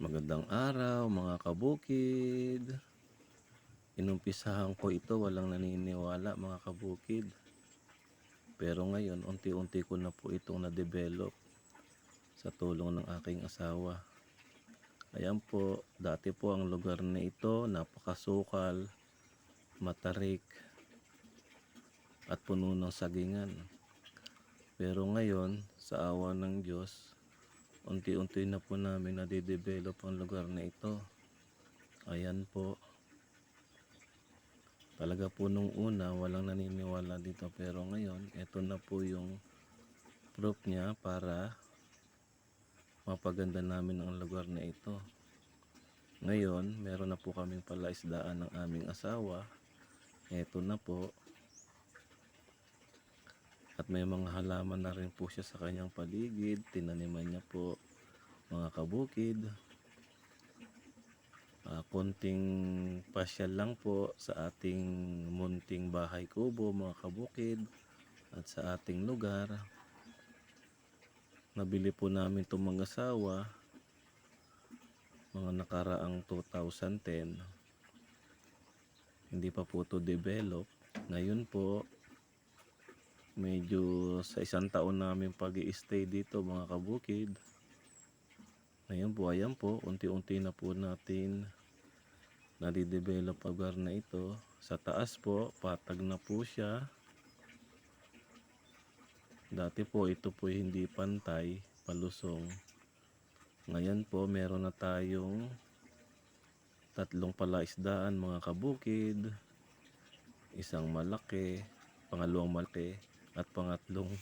Magandang araw mga kabukid. Inumpisahan ko ito walang naniniwala mga kabukid. Pero ngayon unti-unti ko na po itong na-develop sa tulong ng aking asawa. Ayan po, dati po ang lugar na ito napakasukal, matarik, at puno ng sagingan. Pero ngayon, sa awa ng Diyos, unti-unti na po namin nade-develop ang lugar na ito. Ayan po. Talaga po nung una, walang naniniwala dito. Pero ngayon, ito na po yung proof niya para mapaganda namin ang lugar na ito. Ngayon, meron na po kaming palaisdaan ng aming asawa. Ito na po. At may mga halaman na rin po siya sa kanyang paligid. Tinaniman niya po mga kabukid. Ah, konting pasyal lang po sa ating munting bahay kubo mga kabukid at sa ating lugar. Nabili po namin itong mga asawa mga nakaraang 2010. Hindi pa po ito develop. Ngayon po, medyo sa isang taon namin pag stay dito mga kabukid. Ngayon po ayan po unti-unti na po natin nadidevelop lugar na ito. Sa taas po patag na po siya. Dati po ito po hindi pantay palusong. Ngayon po meron na tayong tatlong palaisdaan mga kabukid. Isang malaki pangalawang malaki at pangatlong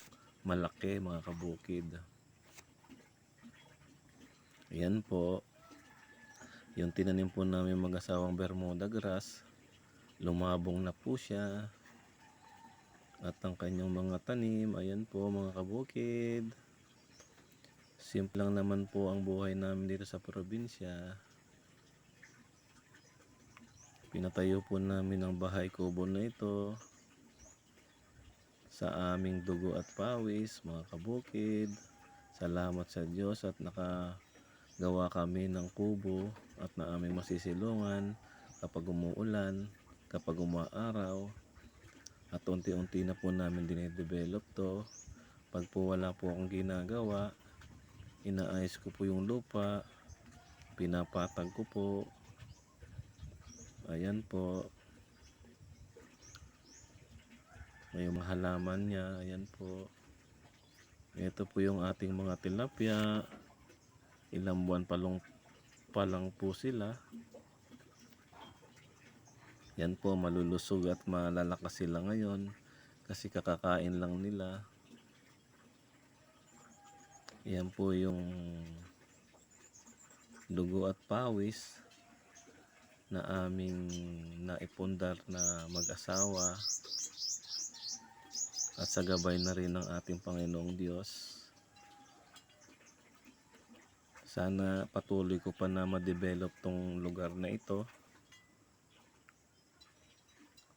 malaki mga kabukid. Yan po. Yung tinanim po namin mag-asawang Bermuda grass, lumabong na po siya. At ang kanyang mga tanim, ayan po mga kabukid. Simple lang naman po ang buhay namin dito sa probinsya. Pinatayo po namin ang bahay kubo na ito sa aming dugo at pawis, mga kabukid. Salamat sa Diyos at nakagawa kami ng kubo at na aming masisilungan kapag umuulan, kapag umaaraw. At unti-unti na po namin dinedevelop to. Pag po wala po akong ginagawa, inaayos ko po yung lupa, pinapatag ko po. Ayan po, may mga halaman niya. Ayan po. Ito po yung ating mga tilapia. Ilang buwan pa lang, pa lang po sila. Yan po malulusog at malalakas sila ngayon kasi kakakain lang nila. Yan po yung dugo at pawis na aming naipundar na mag-asawa at sa gabay na rin ng ating Panginoong Diyos. Sana patuloy ko pa na ma-develop tong lugar na ito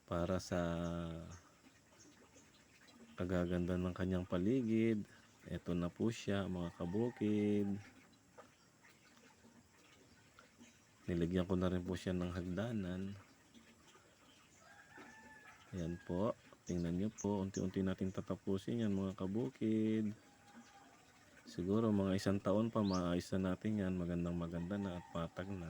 para sa kagaganda ng kanyang paligid. Ito na po siya mga kabukid. Nilagyan ko na rin po siya ng hagdanan. Yan po. Tingnan nyo po, unti-unti natin tatapusin yan mga kabukid. Siguro mga isang taon pa maayos na natin yan. Magandang maganda na at patag na.